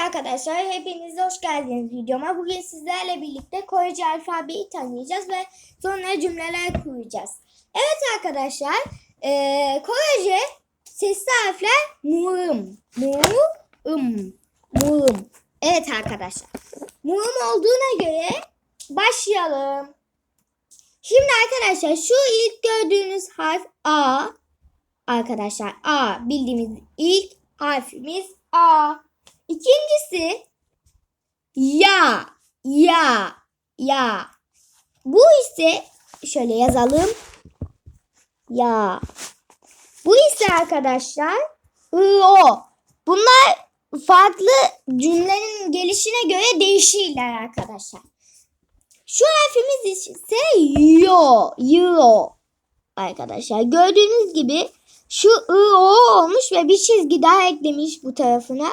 arkadaşlar hepiniz hoş geldiniz videoma. Bugün sizlerle birlikte Korece alfabeyi tanıyacağız ve sonra cümleler kuracağız. Evet arkadaşlar eee Korece sesli harfler muğum. Muğum. Muğum. Evet arkadaşlar. Muğum olduğuna göre başlayalım. Şimdi arkadaşlar şu ilk gördüğünüz harf A. Arkadaşlar A bildiğimiz ilk harfimiz A. İkincisi ya, ya, ya. Bu ise şöyle yazalım. Ya. Bu ise arkadaşlar o. Bunlar farklı cümlenin gelişine göre değişirler arkadaşlar. Şu harfimiz ise yo, yo arkadaşlar. Gördüğünüz gibi şu ı o olmuş ve bir çizgi daha eklemiş bu tarafına.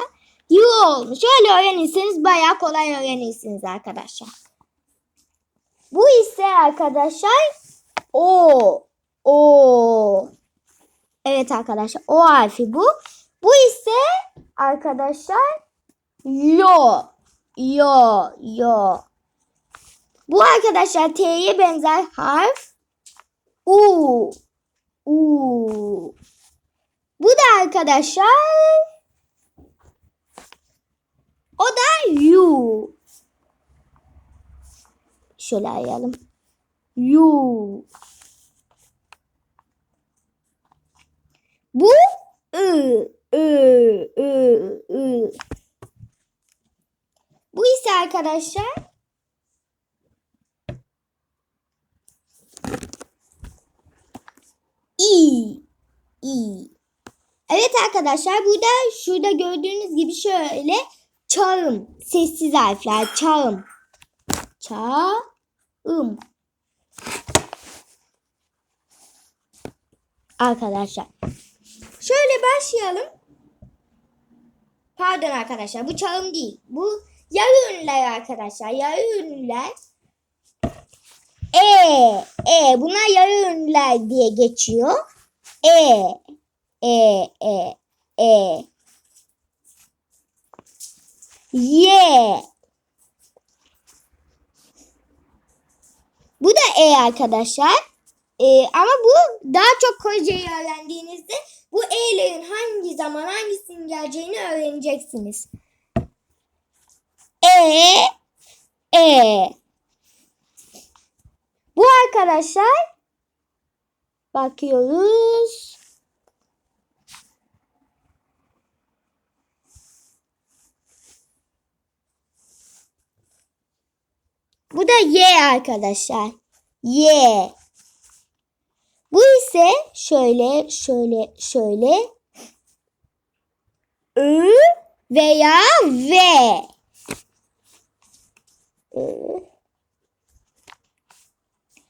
Yu olmuş. Öyle öğrenirseniz bayağı kolay öğrenirsiniz arkadaşlar. Bu ise arkadaşlar o. O. Evet arkadaşlar o harfi bu. Bu ise arkadaşlar yo. Yo. Yo. Bu arkadaşlar T'ye benzer harf U. U. Bu da arkadaşlar o da U. Şöyle ayalım. U. Bu I. I. I. I. Bu ise arkadaşlar İ. İ. Evet arkadaşlar burada şurada gördüğünüz gibi şöyle çağım sessiz harfler. Çağım çağım arkadaşlar. Şöyle başlayalım. Pardon arkadaşlar. Bu çağım değil. Bu yarı ünlüler arkadaşlar. Yarı ünlüler. E e. Bunlar yarı ünlüler diye geçiyor. E e e e Y. Bu da E arkadaşlar. E, ama bu daha çok Korece'yi öğrendiğinizde bu E'lerin hangi zaman hangisinin geleceğini öğreneceksiniz. E. E. Bu arkadaşlar bakıyoruz. Bu da Y arkadaşlar. Y. Bu ise şöyle şöyle şöyle Ü veya V.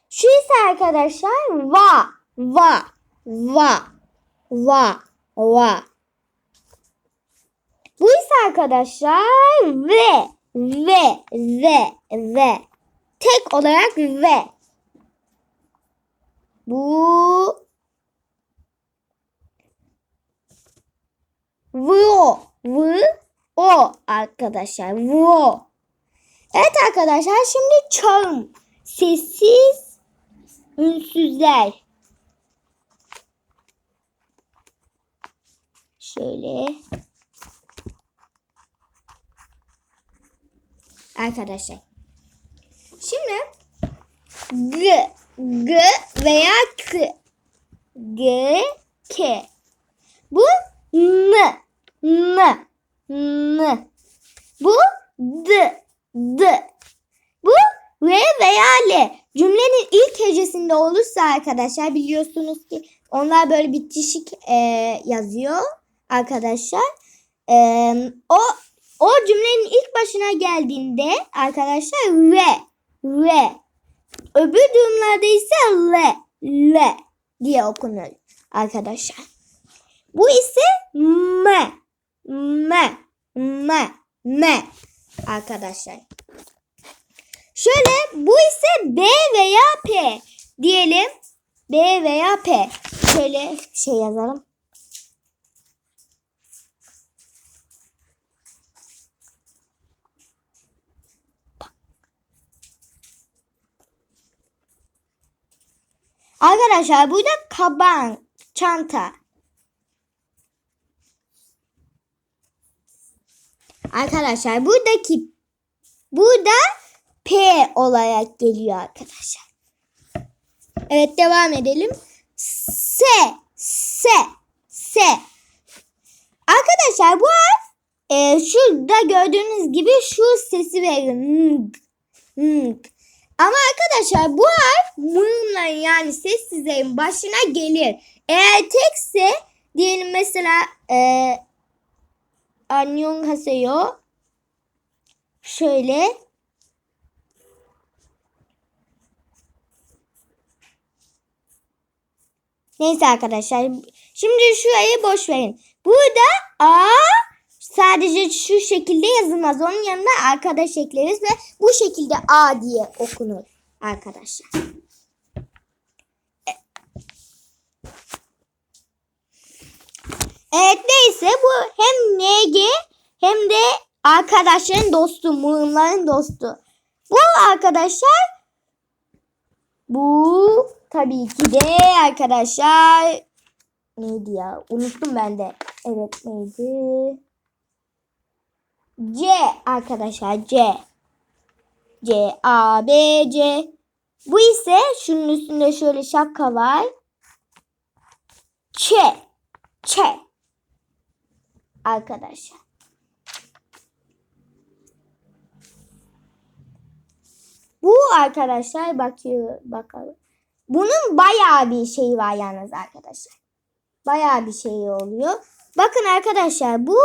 Şu ise arkadaşlar va va va va va. Bu ise arkadaşlar ve ve ve ve tek olarak ve bu vu v o arkadaşlar vu evet arkadaşlar şimdi çağım. Sessiz ünsüzler. Şöyle. Arkadaşlar. G g veya k g k. Bu n n n. Bu d d. Bu r veya l. Cümlenin ilk hecesinde olursa arkadaşlar biliyorsunuz ki onlar böyle bitişik e, yazıyor arkadaşlar. E, o o cümlenin ilk başına geldiğinde arkadaşlar ve ve öbür durumlarda ise le le diye okunur arkadaşlar. Bu ise me me me me arkadaşlar. Şöyle bu ise B veya P diyelim. B veya P. Şöyle şey yazalım. Arkadaşlar burada kaban, çanta. Arkadaşlar buradaki burada P olarak geliyor arkadaşlar. Evet devam edelim. S, S, S. Arkadaşlar bu harf e, şurada gördüğünüz gibi şu sesi verir. Ama arkadaşlar bu harf mığınların yani sessizlerin başına gelir. Eğer tekse diyelim mesela e, annyeonghaseyo şöyle Neyse arkadaşlar. Şimdi şurayı boş verin. Burada A sadece şu şekilde yazılmaz. Onun yanına arkadaş ekleriz ve bu şekilde A diye okunur arkadaşlar. Evet neyse bu hem NG hem de arkadaşların dostu, mığınların dostu. Bu arkadaşlar bu tabii ki de arkadaşlar neydi ya? Unuttum ben de. Evet neydi? C arkadaşlar C. C A B C. Bu ise şunun üstünde şöyle şapka var. Ç. Ç. Arkadaşlar. Bu arkadaşlar bakıyor bakalım. Bunun bayağı bir şeyi var yalnız arkadaşlar. Bayağı bir şey oluyor. Bakın arkadaşlar bu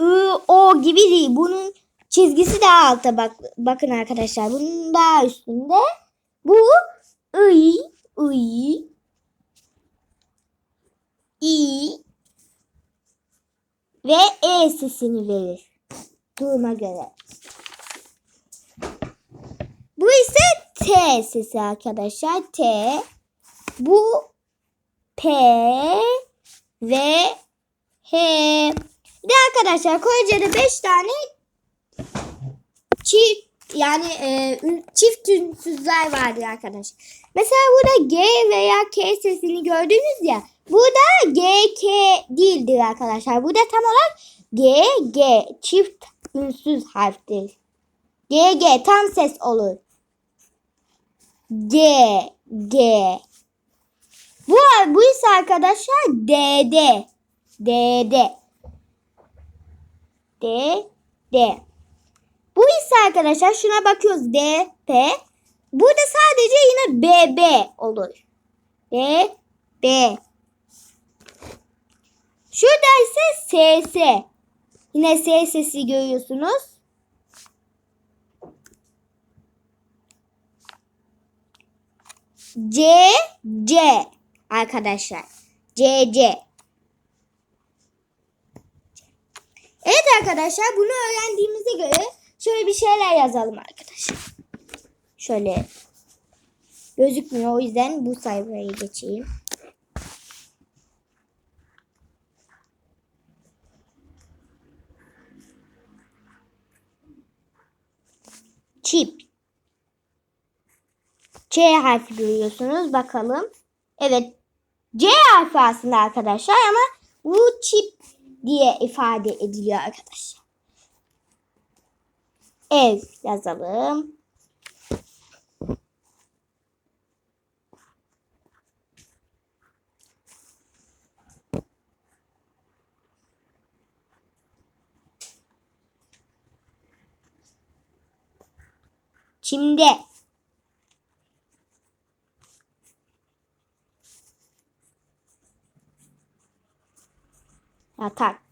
I, O gibi değil. Bunun çizgisi daha altta bak bakın arkadaşlar. Bunun daha üstünde. Bu I, I, I ve E sesini verir. Duruma göre. Bu ise T sesi arkadaşlar. T. Bu P ve H. Bir arkadaşlar Korece'de 5 tane çift yani e, çift ünsüzler vardır arkadaşlar. Mesela burada G veya K sesini gördünüz ya. Burada G, K değildir arkadaşlar. Burada tam olarak G, G çift ünsüz harftir. G, G tam ses olur. G, G. Bu, bu ise arkadaşlar D, D. D, D. D, D. Bu ise arkadaşlar şuna bakıyoruz D, P. Burada sadece yine B, B olur. B, B. Şurada ise S, S. Yine S sesi görüyorsunuz. C, C arkadaşlar. C, C. Evet arkadaşlar bunu öğrendiğimize göre şöyle bir şeyler yazalım arkadaşlar. Şöyle gözükmüyor o yüzden bu sayfaya geçeyim. Çip. C harfi görüyorsunuz. Bakalım. Evet. C harfi aslında arkadaşlar ama bu çip diye ifade ediliyor arkadaşlar. Ev yazalım. Çimde. Yatak.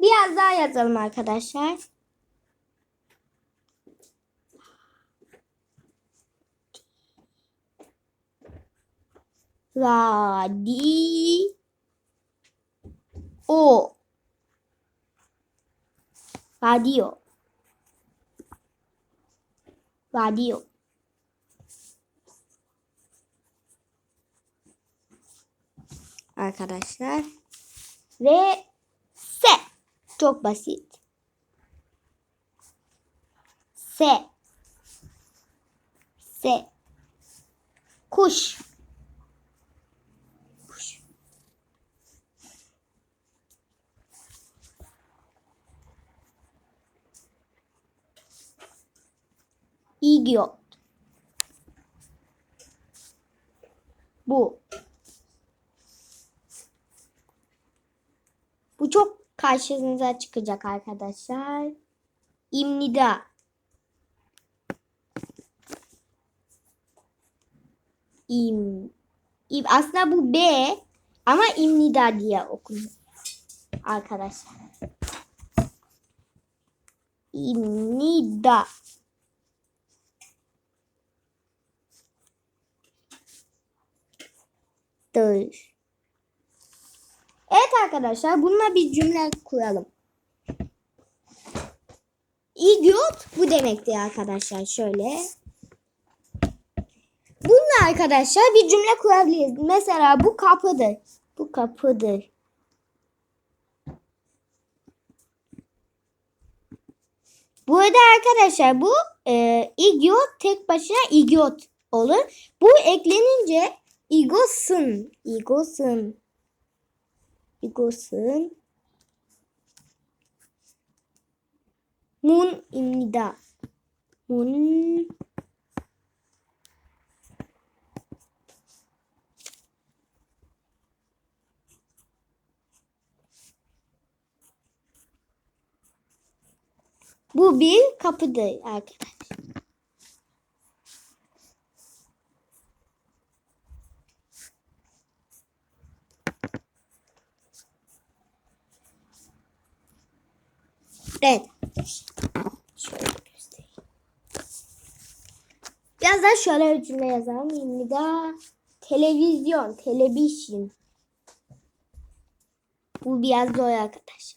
Biraz daha yazalım arkadaşlar. Radi o Radio Radio Arkadaşlar ve S çok basit. S S. Kuş. Kuş. İdiot. Bu. Bu çok karşınıza çıkacak arkadaşlar. İmnida. İm. İm. Aslında bu B ama imnida diye okunuyor. Arkadaşlar. İmnida. Dır. Evet arkadaşlar bununla bir cümle kuralım. İdiot bu demekti arkadaşlar şöyle. Bununla arkadaşlar bir cümle kurabiliriz. Mesela bu kapıdır. Bu kapıdır. Bu arada arkadaşlar bu e, idiot tek başına idiot olur. Bu eklenince igosun. Igosun. 이곳은 문입니다. 문 Bu bir kapıdır arkadaşlar. Evet. Şöyle göstereyim. Biraz daha şöyle bir cümle yazalım. Şimdi de televizyon, televizyon. Bu biraz zor arkadaş.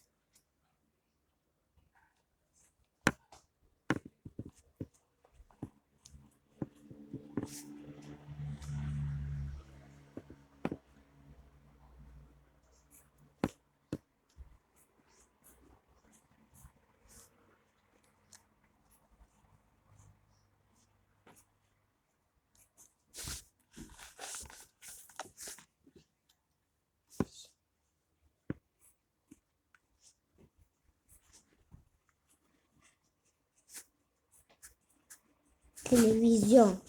Televizyon.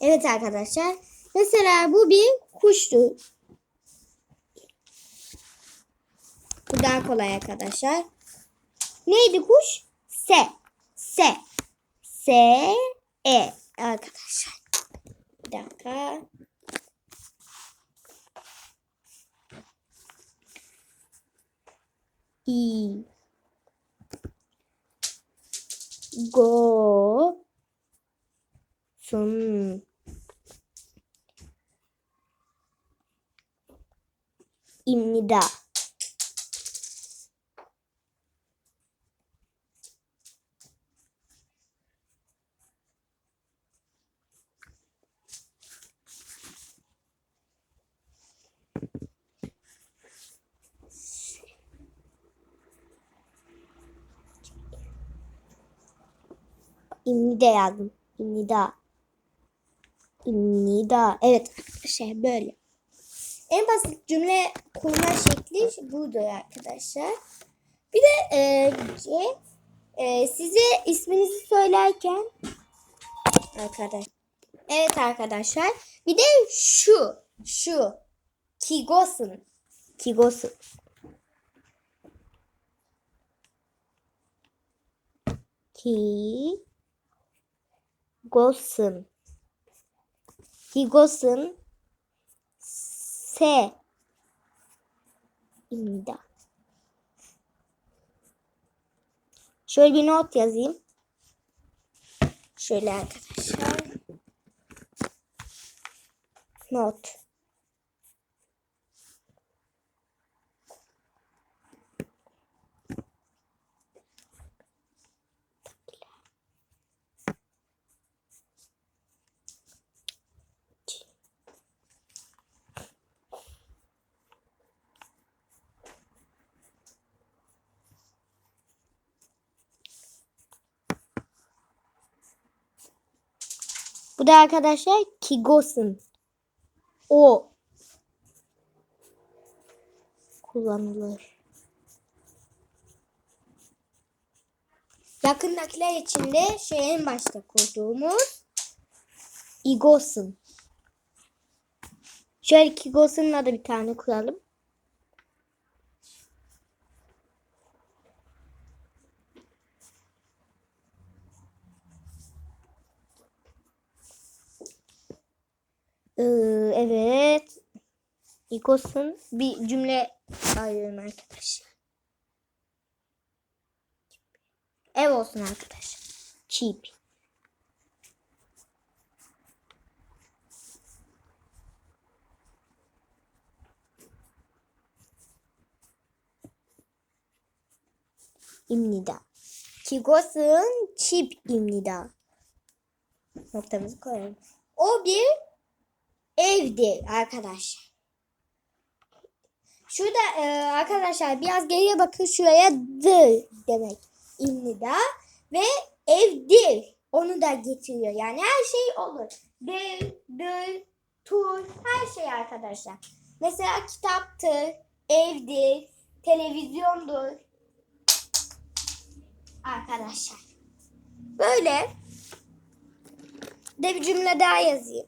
Evet arkadaşlar. Mesela bu bir kuştu. Bu daha kolay arkadaşlar. Neydi kuş? Se. Se. Se. E. Arkadaşlar. Bir dakika. İ. Sun. 입니다. İmnide yazdım. İmnida. İmnida. Evet şey böyle. En basit cümle kurma şekli budur arkadaşlar. Bir de e, ki, e, size isminizi söylerken arkadaş. Evet arkadaşlar. Bir de şu şu Kigosun. Kigosun. Ki Higosun. Higosun se imda. Şöyle bir not yazayım. Şöyle arkadaşlar. Not. Bu da arkadaşlar Kigosun. O kullanılır. Yakındakiler için de şey en başta kurduğumuz Igosun. Şöyle Kigosun'la da bir tane kuralım. Ee, evet. Nikos'un bir cümle alıyorum arkadaşlar. Ev olsun arkadaşlar. Cheap. imnida. Kigos'un çip imnida. Noktamızı koyalım. O bir evdir arkadaşlar. Şurada e, arkadaşlar biraz geriye bakın şuraya dır demek imnida ve evdir onu da getiriyor. Yani her şey olur. Dır, dır, tur her şey arkadaşlar. Mesela kitaptır, evdir, televizyondur. Arkadaşlar. Böyle de bir cümle daha yazayım.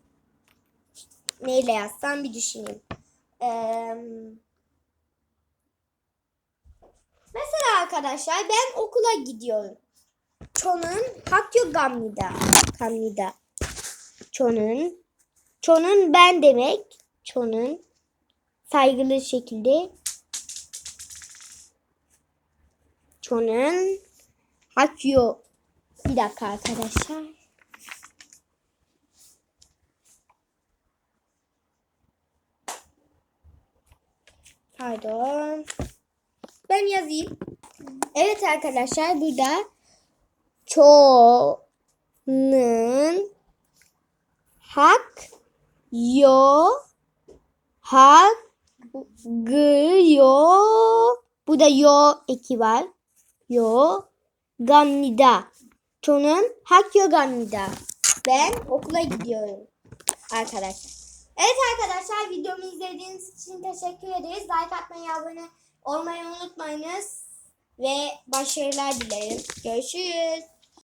Neyle yazsam bir düşüneyim. Ee, mesela arkadaşlar ben okula gidiyorum. Ço'nun hakyo gamnida. Gamnida. Ço'nun. Ço'nun ben demek. Ço'nun saygılı şekilde. Ço'nun hakyo. Bir dakika arkadaşlar. Pardon. Ben yazayım. Evet arkadaşlar burada ço'nun hak yo hak gı yo bu da yo eki var. Yo gamnida. Ço'nun hak yo gamnida. Ben okula gidiyorum arkadaşlar. Evet arkadaşlar videomu izlediğiniz için teşekkür ederiz. Like atmayı, abone olmayı unutmayınız. Ve başarılar dilerim. Görüşürüz.